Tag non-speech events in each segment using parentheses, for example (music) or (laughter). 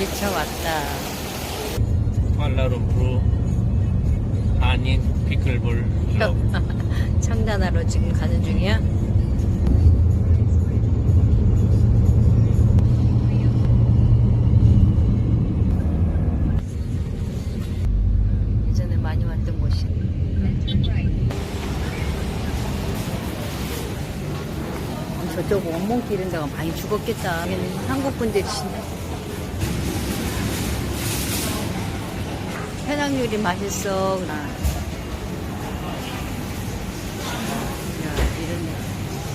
기차 왔다. 쿠알라룸푸르 아닌 피클볼 (laughs) 창단하러 지금 가는 중이야? 음, 예전에 많이 왔던 곳이네. 어, 저쪽 원목 기른 데가 많이 죽었겠다. 한국 분들이신데. 해낭요리 맛있어. 나. 야, 이런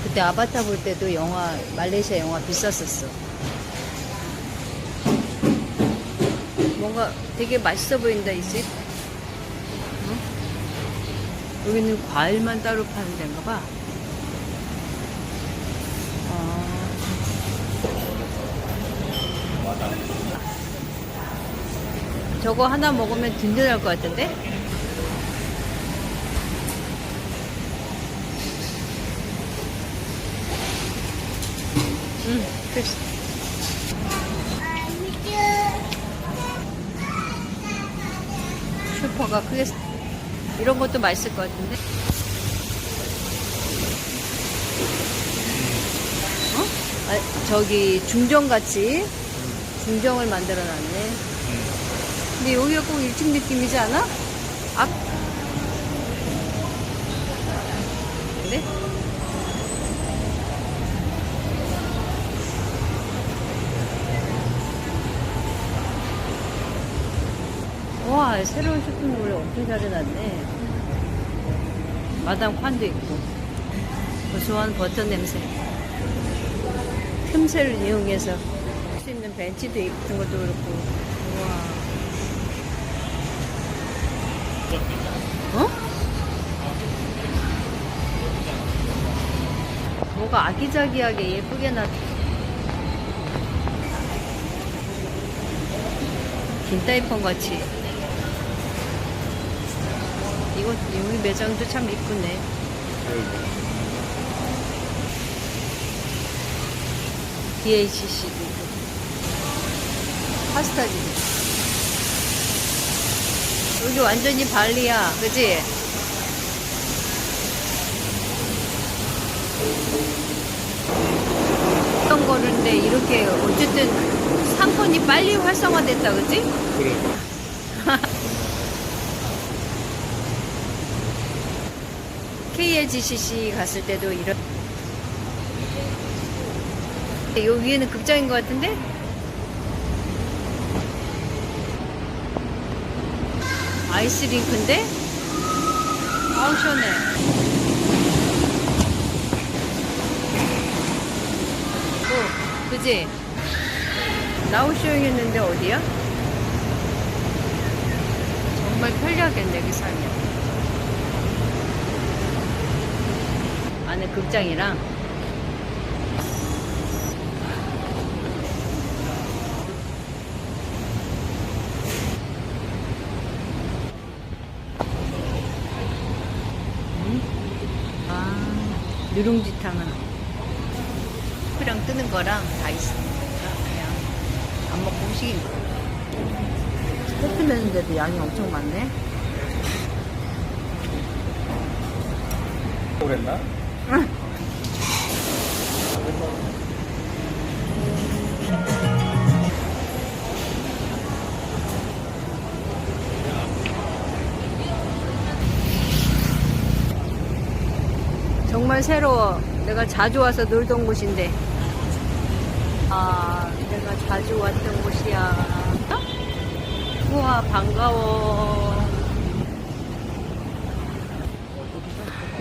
그때 아바타 볼 때도 영화 말레이시아 영화 비쌌었어. 뭔가 되게 맛있어 보인다 이 집. 응? 여기는 과일만 따로 파는 데인가 봐. 저거 하나 먹으면 든든할 것 같은데? 응, 그치. 슈퍼가 크게, 이런 것도 맛있을 것 같은데? 어? 아, 저기, 중정같이, 중정을 만들어 놨네. 근데 여기가 꼭 1층 느낌이지 않아? 앞. 근데? 와, 새로운 쇼핑몰을 엄청 잘 해놨네. 마담 칸도 있고. 고소한 버터 냄새. 틈새를 이용해서 할 수 있는 벤치도 같은 것도 그렇고. 우와. 어? 뭐가 아기자기하게 예쁘게 나. 긴타이폰 같이. 이거 여기 매장도 참 이쁘네. DHC도 있고. 파스타 집. 여기 완전히 발리야, 그지? 어떤 거는데 이렇게 어쨌든 상권이 빨리 활성화됐다, 그지? 그래 (laughs) KLGCC 갔을 때도 이런. 요 위에는 극장인 것 같은데? 아이스링크인데? 아우, 시원해. 오, 그지? 나우쇼잉 했는데 어디야? 정말 편리하겠네, 여기 살면. 안에 극장이랑 누룽지탕은 프랑 뜨는 거랑 다 있으니까 그냥 안 먹고 음식인 거 세트 메뉴인데도 양이 엄청 많네. 오랬나? (laughs) 정말 새로워. 내가 자주 와서 놀던 곳인데. 아, 내가 자주 왔던 곳이야. 우와, 반가워.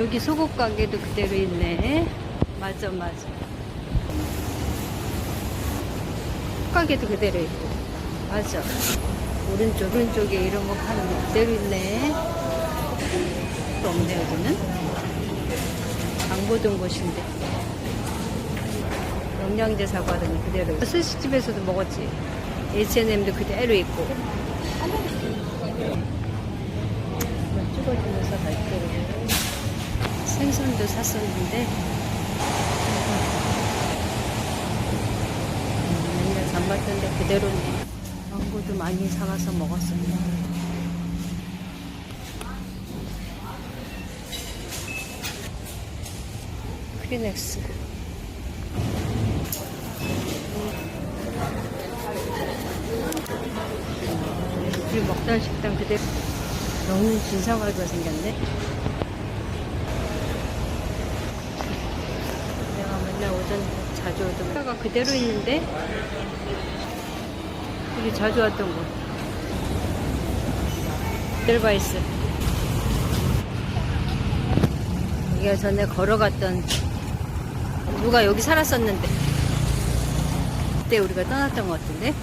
여기 속옷 가게도 그대로 있네. 맞아, 맞아. 가게도 그대로 있고. 맞아. 오른쪽, 오른쪽에 이런 거 파는 게 그대로 있네. 또 없네, 여기는. 장보던 곳인데. 영양제 사과는 그대로. 있고. 스시집에서도 먹었지. H&M도 그대로 있고. 찍어주면서 갈게요. 생선도 샀었는데. 음, 맨날 안 봤던데 그대로네. 망고도 많이 사가서 먹었어요. 크 리넥스. 우리 먹던 식당 그대로 너무 진상갈비가 생겼네. 내가 맨날 오던 자주 오던 차가 그대로 있는데 우리 자주 왔던 곳 델바이스 여기가 전에 걸어갔던 누가 여기 살았었는데. 그때 우리가 떠났던 것 같은데.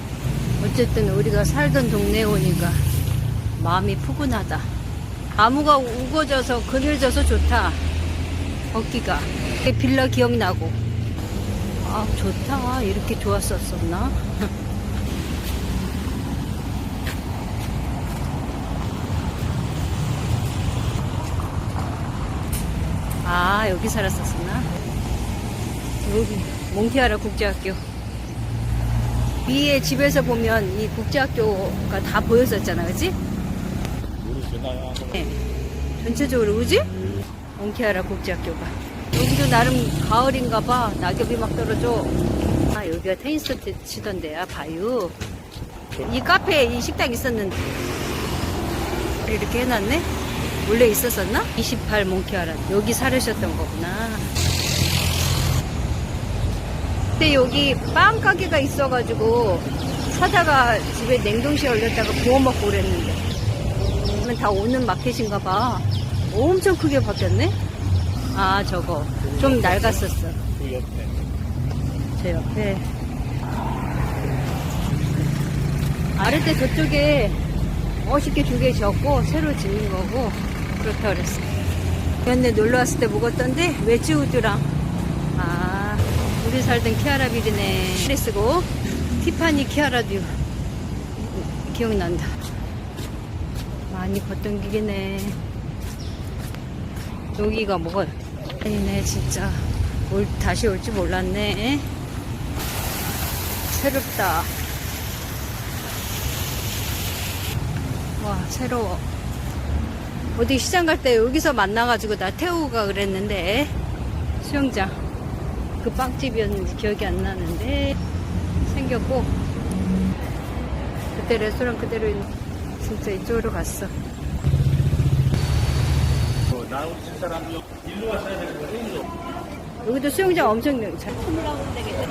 어쨌든 우리가 살던 동네에 오니까 마음이 푸근하다. 나무가 우거져서 그늘져서 좋다. 걷기가. 빌라 기억나고. 아 좋다. 이렇게 좋았었었나? (laughs) 아 여기 살았었구나 여기 몽티아라 국제학교 위에 집에서 보면 이 국제학교가 다 보였었잖아 그치? 모르시나요? 네. 전체적으로 그지? 몽키아라 국제학교가 여기도 나름 가을인가 봐 낙엽이 막 떨어져 아 여기가 테니스 치던 데야 바유 이 카페에 이 식당 있었는데 이렇게 해놨네 원래 있었었나? 28 몽키아라 여기 살으셨던 거구나 근데 여기 빵 가게가 있어가지고 사다가 집에 냉동실에 얼렸다가 구워 먹고 그랬는데 그러면 다 오는 마켓인가 봐. 엄청 크게 바뀌었네? 아, 저거. 좀 낡았었어. 그 옆에. 저 옆에. 아래때 저쪽에 멋있게 두 개 지었고, 새로 짓는 거고, 그렇다 그랬어. 그런데 놀러 왔을 때 묵었던데, 웨지우드랑, 아, 우리 살던 키아라 빌이네. 크리스고, 티파니 키아라뷰. 기억난다. 많이 걷던 길이네. 여기가 뭐가, 아니네, 진짜. 올, 다시 올지 몰랐네. 새롭다. 와, 새로워. 어디 시장 갈 때 여기서 만나가지고 나 태우고 가 그랬는데, 수영장. 그 빵집이었는지 기억이 안 나는데 생겼고 그때 레스토랑 그대로 있는 진짜 이쪽으로 갔어. 나사람로 와서 해야 되는 거 여기도 수영장 엄청 넓죠. 콧물 나오면 되겠다.